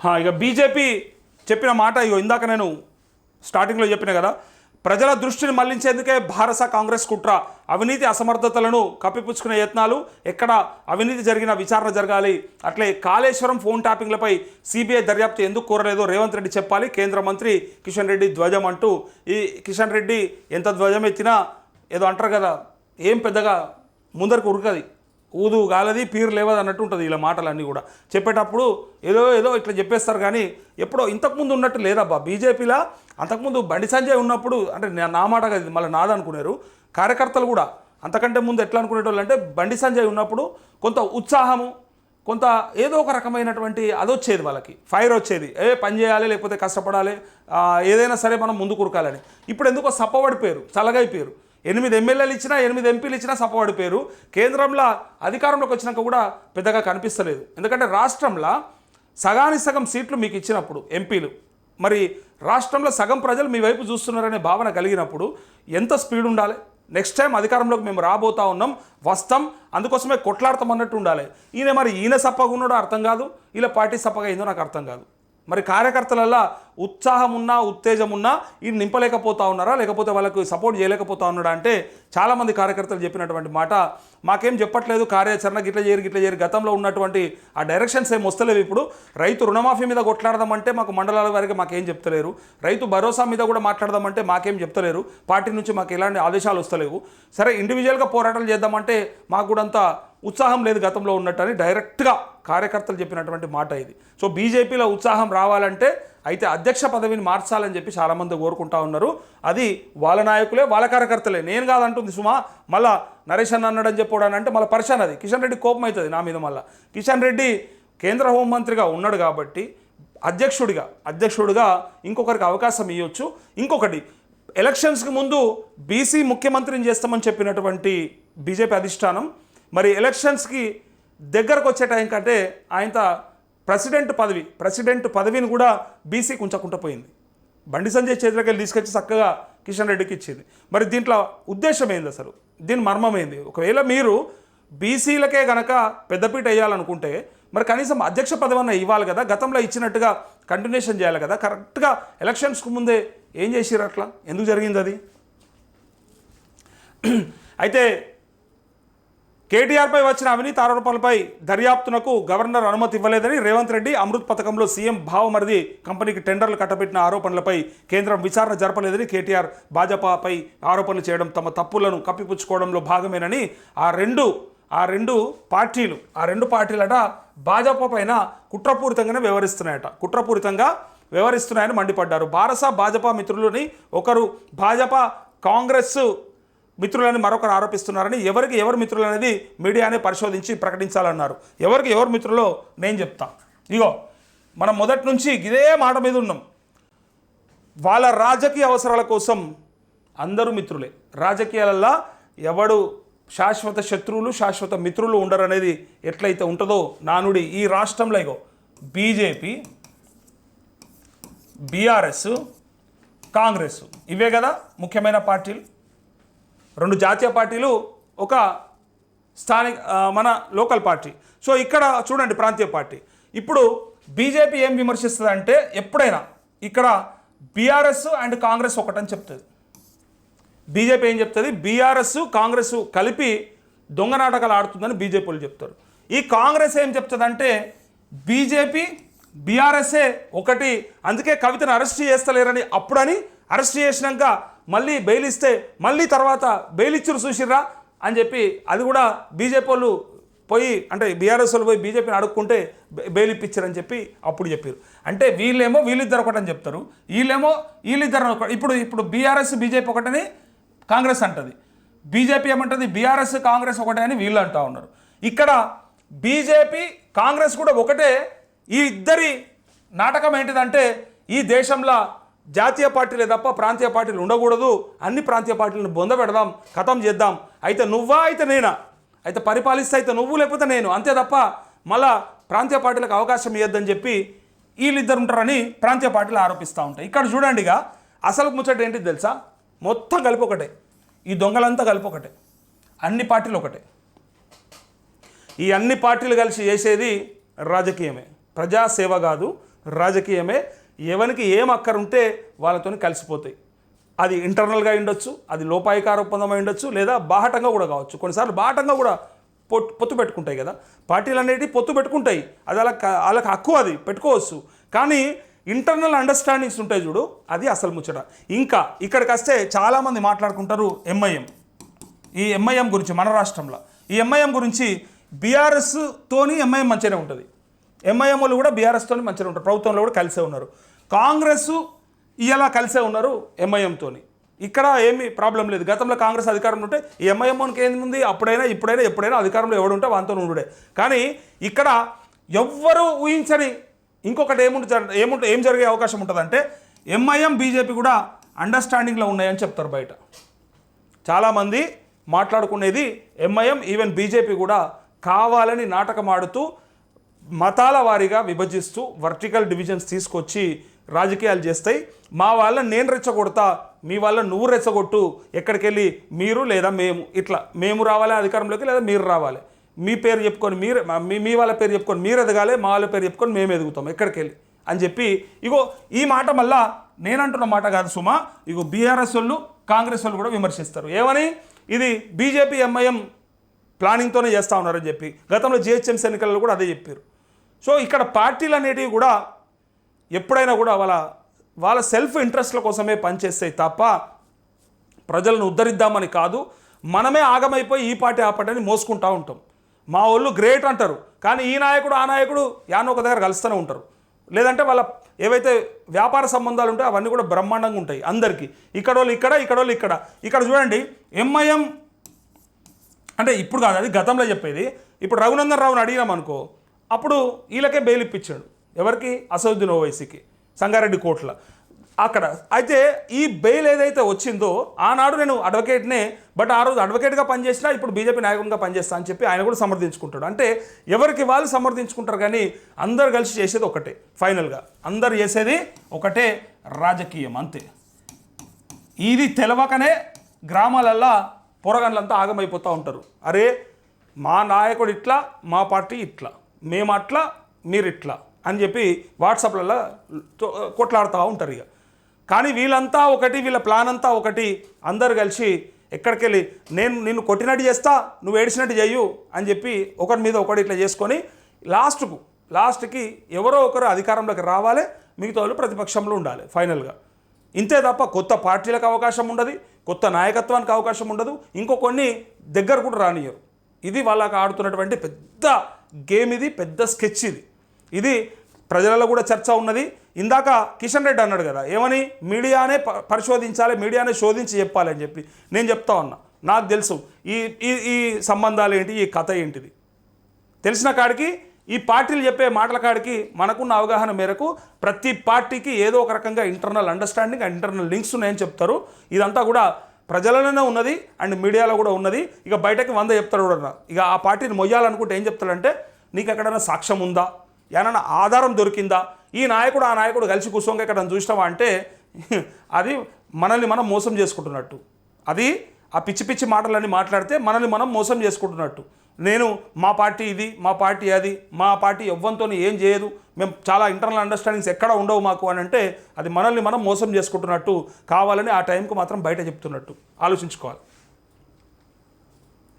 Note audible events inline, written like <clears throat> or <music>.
హా, ఇక బీజేపీ చెప్పిన మాట ఇగో ఇందాక నేను స్టార్టింగ్లో చెప్పిన కదా ప్రజల దృష్టిని మళ్ళించేందుకే భారత కాంగ్రెస్ కుట్ర అవినీతి అసమర్థతలను కప్పిపుచ్చుకునే యత్నాలు ఎక్కడ అవినీతి జరిగిన విచారణ జరగాలి. అట్లే కాళేశ్వరం ఫోన్ ట్యాపింగ్లపై సిబిఐ దర్యాప్తు ఎందుకు కోరలేదో రేవంత్ రెడ్డి చెప్పాలి కేంద్ర మంత్రి కిషన్ రెడ్డి ధ్వజం అంటూ. ఈ కిషన్ రెడ్డి ఎంత ధ్వజం ఎత్తినా ఏదో అంటారు కదా ఏం పెద్దగా ముందరకు ఉరకది. ఊదు గాలది పీరు లేవదు అన్నట్టు ఉంటుంది ఇలా మాటలన్నీ కూడా. చెప్పేటప్పుడు ఏదో ఏదో ఇట్లా చెప్పేస్తారు కానీ ఎప్పుడో ఇంతకుముందు ఉన్నట్టు లేదబ్బా. బీజేపీలా అంతకుముందు బండి సంజయ్ ఉన్నప్పుడు అంటే నా- మాట కదా మళ్ళీ నాదనుకున్నారు కార్యకర్తలు కూడా అంతకంటే ముందు ఎట్లా అనుకునేటోళ్ళు అంటే బండి సంజయ్ ఉన్నప్పుడు కొంత ఉత్సాహము కొంత ఏదో ఒక రకమైనటువంటి అది వచ్చేది వాళ్ళకి. ఫైర్ వచ్చేది. ఏ పని చేయాలి లేకపోతే కష్టపడాలి ఏదైనా సరే మనం ముందు కురకాలని ఇప్పుడు ఎందుకో సప్పబడిపోయారు చల్లగైపోయారు. ఎనిమిది ఎమ్మెల్యేలు ఇచ్చినా ఎనిమిది ఎంపీలు ఇచ్చినా పేరు. కేంద్రంలో అధికారంలోకి వచ్చినాక కూడా పెద్దగా కనిపిస్తలేదు. ఎందుకంటే రాష్ట్రంలో సగాని సగం సీట్లు మీకు ఇచ్చినప్పుడు ఎంపీలు. మరి రాష్ట్రంలో సగం ప్రజలు మీ వైపు చూస్తున్నారనే భావన కలిగినప్పుడు ఎంత స్పీడ్ ఉండాలి? నెక్స్ట్ టైం అధికారంలోకి మేము రాబోతా ఉన్నాం వస్తాం అందుకోసమే కొట్లాడతాం అన్నట్టు ఉండాలి. ఈయన మరి ఈయన సప్పగా ఉన్నాడో అర్థం కాదు ఇలా పార్టీ సప్పగా అయిందో నాకు అర్థం కాదు. మరి కార్యకర్తలల్లా ఉత్సాహం ఉన్నా ఉత్తేజం ఉన్నా ఈ నింపలేకపోతా ఉన్నారా? లేకపోతే వాళ్ళకు సపోర్ట్ చేయలేకపోతా ఉన్నాడా? అంటే చాలామంది కార్యకర్తలు చెప్పినటువంటి మాట మాకేం చెప్పట్లేదు కార్యాచరణ గిట్ల చేయరు గిట్ల చేయరు. గతంలో ఉన్నటువంటి ఆ డైరెక్షన్స్ ఏం వస్తలేవు ఇప్పుడు. రైతు రుణమాఫీ మీద కొట్లాడదామంటే మాకు మండలాల వారికి మాకేం చెప్తలేరు. రైతు భరోసా మీద కూడా మాట్లాడదామంటే మాకేం చెప్తలేరు. పార్టీ నుంచి మాకు ఎలాంటి ఆదేశాలు వస్తలేవు. సరే ఇండివిజువల్గా పోరాటాలు చేద్దామంటే మాకు కూడా అంత ఉత్సాహం లేదు గతంలో ఉన్నట్టని డైరెక్ట్గా కార్యకర్తలు చెప్పినటువంటి మాట ఇది. సో బీజేపీలో ఉత్సాహం రావాలంటే అయితే అధ్యక్ష పదవిని మార్చాలని చెప్పి చాలామంది కోరుకుంటా ఉన్నారు. అది వాళ్ళ నాయకులే వాళ్ళ కార్యకర్తలే. నేను కాదంటుంది సుమా మళ్ళా నరేష్ అన్న అన్నాడని చెప్పాడని అంటే మళ్ళీ పరిశాన్ అది. కిషన్ రెడ్డి కోపం అవుతుంది నా మీద మళ్ళీ. కిషన్ రెడ్డి కేంద్ర హోంమంత్రిగా ఉన్నాడు కాబట్టి అధ్యక్షుడిగా అధ్యక్షుడిగా ఇంకొకరికి అవకాశం ఇవ్వచ్చు ఇంకొకటి ఎలక్షన్స్కి ముందు బీసీ ముఖ్యమంత్రిని చేస్తామని చెప్పినటువంటి బీజేపీ అధిష్టానం మరి ఎలక్షన్స్కి దగ్గరకు వచ్చే టైం కంటే ఆయన ప్రెసిడెంట్ పదవి ప్రెసిడెంట్ పదవిని కూడా బీసీకి ఉంచకుండా పోయింది. బండి సంజయ్ చేతులకి వెళ్ళి తీసుకొచ్చి చక్కగా కిషన్ రెడ్డికి ఇచ్చింది. మరి దీంట్లో ఉద్దేశం ఏంది అసలు? దీని మర్మం ఒకవేళ మీరు బీసీలకే గనక పెద్దపీట వేయాలనుకుంటే మరి కనీసం అధ్యక్ష పదవన్న ఇవ్వాలి కదా గతంలో ఇచ్చినట్టుగా కంటిన్యూషన్ చేయాలి కదా కరెక్ట్గా ఎలక్షన్స్కు ముందే ఏం చేసిర్రు అట్లా? ఎందుకు జరిగింది అది? <clears throat> అయితే కేటీఆర్పై వచ్చిన అవినీతి ఆరోపణలపై దర్యాప్తునకు గవర్నర్ అనుమతి ఇవ్వలేదని రేవంత్ రెడ్డి అమృత్ పథకంలో సీఎం భావమరిది కంపెనీకి టెండర్లు కట్టబెట్టిన ఆరోపణలపై కేంద్రం విచారణ జరపలేదని కేటీఆర్ భాజపాపై ఆరోపణలు చేయడం తమ తప్పులను కప్పిపుచ్చుకోవడంలో భాగమేనని ఆ రెండు ఆ రెండు పార్టీలు ఆ రెండు పార్టీలట భాజపా పైన కుట్రపూరితంగానే వ్యవహరిస్తున్నాయట. కుట్రపూరితంగా వ్యవహరిస్తున్నాయని మండిపడ్డారు. భారస భాజపా మిత్రులని ఒకరు భాజపా కాంగ్రెస్ మిత్రులని మరొకరు ఆరోపిస్తున్నారని ఎవరికి ఎవరు మిత్రులు అనేది మీడియానే పరిశోధించి ప్రకటించాలన్నారు. ఎవరికి ఎవరు మిత్రులో నేను చెప్తా. ఇగో మనం మొదటి నుంచి ఇదే మాట మీద ఉన్నాం. వాళ్ళ రాజకీయ అవసరాల కోసం అందరూ మిత్రులే. రాజకీయాలల్లో ఎవడు శాశ్వత శత్రువులు శాశ్వత మిత్రులు ఉండరు అనేది ఎట్లయితే ఉంటుందో నానుడి ఈ రాష్ట్రంలో ఇగో బీజేపీ బీఆర్ఎస్ కాంగ్రెస్ ఇవే కదా ముఖ్యమైన పార్టీలు. రెండు జాతీయ పార్టీలు ఒక స్థానిక మన లోకల్ పార్టీ. సో ఇక్కడ చూడండి ప్రాంతీయ పార్టీ. ఇప్పుడు బీజేపీ ఏం విమర్శిస్తుందంటే ఎప్పుడైనా ఇక్కడ బీఆర్ఎస్ అండ్ కాంగ్రెస్ ఒకటని చెప్తుంది. బీజేపీ ఏం చెప్తుంది? బీఆర్ఎస్ కాంగ్రెస్ కలిపి దొంగ నాటకాలు ఆడుతుందని బీజేపీలు చెప్తారు. ఈ కాంగ్రెస్ ఏం చెప్తుందంటే బీజేపీ బీఆర్ఎస్ఏ ఒకటి అందుకే కవితను అరెస్ట్ చేస్తలేరని అప్పుడని అరెస్ట్ చేసినాక మళ్ళీ బెయిల్ ఇస్తే మళ్ళీ తర్వాత బెయిల్ ఇచ్చురు చూసిర్రా అని చెప్పి అది కూడా బీజేపీ వాళ్ళు పోయి అంటే బీఆర్ఎస్ వాళ్ళు పోయి బీజేపీని అడుక్కుంటే బెయిలిప్పించారని బెయిల్ ఇప్పించారని చెప్పి అప్పుడు చెప్పారు అంటే వీళ్ళేమో వీళ్ళిద్దరు ఒకటని చెప్తారు. వీళ్ళేమో వీళ్ళిద్దరు ఒక ఇప్పుడు ఇప్పుడు బీఆర్ఎస్ బీజేపీ ఒకటని కాంగ్రెస్ అంటుంది. బీజేపీ ఏమంటుంది? బీఆర్ఎస్ కాంగ్రెస్ ఒకటే అని వీళ్ళు అంటూ ఉన్నారు. ఇక్కడ బీజేపీ కాంగ్రెస్ కూడా ఒకటే. ఈ ఇద్దరి నాటకం ఏంటిదంటే ఈ దేశంలో జాతీయ పార్టీలే తప్ప ప్రాంతీయ పార్టీలు ఉండకూడదు. అన్ని ప్రాంతీయ పార్టీలను బొంద పెడదాం ఖతం చేద్దాం. అయితే నువ్వా అయితే నేనా? అయితే పరిపాలిస్తే అయితే నువ్వు లేకపోతే నేను. అంతే తప్ప మళ్ళా ప్రాంతీయ పార్టీలకు అవకాశం ఇవ్వద్దని చెప్పి వీళ్ళిద్దరు ఉంటారని ప్రాంతీయ పార్టీలు ఆరోపిస్తూ ఉంటాయి. ఇక్కడ చూడండిగా అసలు ముచ్చట ఏంటి తెలుసా? మొత్తం కలిపి ఒకటే. ఈ దొంగలంతా కలిపి ఒకటే. అన్ని పార్టీలు ఒకటే. ఈ అన్ని పార్టీలు కలిసి చేసేది రాజకీయమే. ప్రజాసేవ కాదు రాజకీయమే. ఎవరికి ఏం అక్కరుంటే వాళ్ళతో కలిసిపోతాయి. అది ఇంటర్నల్గా ఉండొచ్చు అది లోపాయికార ఒప్పందం అయి ఉండొచ్చు లేదా బాహటంగా కూడా కావచ్చు. కొన్నిసార్లు బాహటంగా కూడా పొట్ పొత్తు పెట్టుకుంటాయి కదా. పార్టీలు అనేటివి పొత్తు పెట్టుకుంటాయి. అది అలా వాళ్ళకి హక్కు అది పెట్టుకోవచ్చు. కానీ ఇంటర్నల్ అండర్స్టాండింగ్స్ ఉంటాయి చూడు అది అసలు ముచ్చట. ఇంకా ఇక్కడికి వస్తే చాలామంది మాట్లాడుకుంటారు ఎంఐఎం ఈ ఎంఐఎం గురించి మన రాష్ట్రంలో. ఈ ఎంఐఎం గురించి బీఆర్ఎస్ తోని ఎంఐఎం మంచిగానే ఉంటుంది. ఎంఐఎం వాళ్ళు కూడా బీఆర్ఎస్తోని మంచిగా ఉంటారు. ప్రభుత్వంలో కూడా కలిసే ఉన్నారు. కాంగ్రెస్ ఇలా కలిసే ఉన్నారు ఎంఐఎంతోని ఇక్కడ ఏమి ప్రాబ్లం లేదు. గతంలో కాంగ్రెస్ అధికారంలో ఉంటే ఈ ఎంఐఎంకి ఏంది అప్పుడైనా ఇప్పుడైనా ఎప్పుడైనా అధికారంలో ఎవడుంటే వాంతో ఉండుడే. కానీ ఇక్కడ ఎవ్వరు ఊహించని ఇంకొకటి ఏముంటు ఏముంటే ఏం జరిగే అవకాశం ఉంటుందంటే ఎంఐఎం బీజేపీ కూడా అండర్స్టాండింగ్లో ఉన్నాయని చెప్తారు బయట. చాలామంది మాట్లాడుకునేది ఎంఐఎం ఈవెన్ బీజేపీ కూడా కావాలని నాటకం ఆడుతూ మతాల వారీగా విభజిస్తూ వర్టికల్ డివిజన్స్ తీసుకొచ్చి రాజకీయాలు చేస్తాయి. మా వాళ్ళని నేను రెచ్చగొడతా మీ వాళ్ళ నువ్వు రెచ్చగొట్టు ఎక్కడికి వెళ్ళి మీరు లేదా మేము ఇట్లా మేము రావాలి అధికారంలోకి లేదా మీరు రావాలి. మీ పేరు చెప్పుకొని మీరు మీ మీ వాళ్ళ పేరు చెప్పుకొని మీరు ఎదగాలి మా వాళ్ళ పేరు చెప్పుకొని మేము ఎదుగుతాం ఎక్కడికి వెళ్ళి అని చెప్పి ఇగో ఈ మాట మళ్ళా నేనంటున్న మాట కాదు సుమా ఇగో బీఆర్ఎస్ వాళ్ళు కాంగ్రెస్ వాళ్ళు కూడా విమర్శిస్తారు. ఏమని? ఇది బీజేపీ ఎంఐఎం ప్లానింగ్తోనే చేస్తూ ఉన్నారని చెప్పి గతంలో జిహెచ్ఎంసీ ఎన్నికల్లో కూడా అదే చెప్పారు. సో ఇక్కడ పార్టీలు అనేటివి కూడా ఎప్పుడైనా కూడా వాళ్ళ వాళ్ళ సెల్ఫ్ ఇంట్రెస్ట్ల కోసమే పనిచేస్తాయి తప్ప ప్రజలను ఉద్ధరిద్దామని కాదు మనమే ఆగమైపోయి ఈ పాటి ఆ పార్టీ అని మోసుకుంటూ ఉంటాం. మా వాళ్ళు గ్రేట్ అంటారు కానీ ఈ నాయకుడు ఆ నాయకుడు యానో ఒక దగ్గర కలుస్తూనే ఉంటారు. లేదంటే వాళ్ళ ఏవైతే వ్యాపార సంబంధాలు ఉంటాయో అవన్నీ కూడా బ్రహ్మాండంగా ఉంటాయి అందరికీ. ఇక్కడ వాళ్ళు ఇక్కడ. ఇక్కడ వాళ్ళు ఇక్కడ ఇక్కడ చూడండి ఎంఐఎం అంటే ఇప్పుడు కాదు అది గతంలో చెప్పేది. ఇప్పుడు రఘునందన్ రావుని అడిగినాం అనుకో అప్పుడు వీళ్ళకే బెయిల్ ఇప్పించాడు. ఎవరికి? అసదుద్దీన్ ఓవైసీకి సంగారెడ్డి కోర్టులో అక్కడ అయితే ఈ బెయిల్ ఏదైతే వచ్చిందో ఆనాడు నేను అడ్వకేట్నే బట్ ఆ రోజు అడ్వకేట్గా పనిచేసినా ఇప్పుడు బీజేపీ నాయకుడిగా పనిచేస్తా అని చెప్పి ఆయన కూడా సమర్థించుకుంటాడు. అంటే ఎవరికి వాళ్ళు సమర్థించుకుంటారు కానీ అందరు కలిసి చేసేది ఒకటే ఫైనల్గా. అందరు చేసేది ఒకటే రాజకీయం అంతే. ఇది తెలవకనే గ్రామాలల్లో పొరగన్లంతా ఆగమైపోతూ ఉంటారు. అరే మా నాయకుడు ఇట్లా మా పార్టీ ఇట్లా మేము అట్లా మీరు ఇట్లా అని చెప్పి వాట్సాప్లలో కొట్లాడుతూ ఉంటారు ఇక. కానీ వీళ్ళంతా ఒకటి వీళ్ళ ప్లాన్ అంతా ఒకటి అందరు కలిసి ఎక్కడికి వెళ్ళి నేను నిన్ను కొట్టినట్టు చేస్తా నువ్వు ఏడిచినట్టు చేయు అని చెప్పి ఒకరి మీద ఒకటి ఇట్లా చేసుకొని లాస్ట్కు లాస్ట్కి ఎవరో ఒకరు అధికారంలోకి రావాలి మిగతా వాళ్ళు ప్రతిపక్షంలో ఉండాలి ఫైనల్గా. ఇంతే తప్ప కొత్త పార్టీలకు అవకాశం ఉండదు కొత్త నాయకత్వానికి అవకాశం ఉండదు ఇంకో కొన్ని దగ్గర కూడా రానియరు ఇది వాళ్ళకి ఆడుతున్నటువంటి పెద్ద గేమ్ ఇది పెద్ద స్కెచ్ ఇది. ఇది ప్రజలలో కూడా చర్చ ఉన్నది. ఇందాక కిషన్ రెడ్డి అన్నాడు కదా ఏమని? మీడియానే ప- పరిశోధించాలి మీడియానే శోధించి చెప్పాలి అని చెప్పి. నేను చెప్తా ఉన్నా నాకు తెలుసు ఈ ఈ ఈ సంబంధాలు ఏంటి ఈ కథ ఏంటిది? తెలిసిన కాడికి ఈ పార్టీలు చెప్పే మాటల కాడికి మనకున్న అవగాహన మేరకు ప్రతి పార్టీకి ఏదో ఒక రకంగా internal understanding and internal links ఉన్నాయని చెప్తారు. ఇదంతా కూడా ప్రజలలోనే ఉన్నది అండ్ మీడియాలో కూడా ఉన్నది. ఇక బయటకి వంద చెప్తాడు కూడా. ఇక ఆ పార్టీని మొయ్యాలనుకుంటే ఏం చెప్తాడంటే నీకు ఎక్కడైనా సాక్ష్యం ఉందా? ఏమన్నా ఆధారం దొరికిందా? ఈ నాయకుడు ఆ నాయకుడు కలిసి కూర్చోంగా ఎక్కడ చూసినావా అంటే అది మనల్ని మనం మోసం చేసుకుంటున్నట్టు. అది ఆ పిచ్చి పిచ్చి మాటలన్నీ మాట్లాడితే మనల్ని మనం మోసం చేసుకుంటున్నట్టు. నేను మా పార్టీ ఇది మా పార్టీ అది మా పార్టీ ఎవ్వంతో ఏం చేయదు. మేము చాలా ఇంటర్నల్ అండర్స్టాండింగ్స్ ఎక్కడ ఉండవు మాకు అని అంటే అది మనల్ని మనం మోసం చేసుకుంటున్నట్టు కావాలని ఆ టైంకు మాత్రం బయట చెప్తున్నట్టు. ఆలోచించుకోవాలి.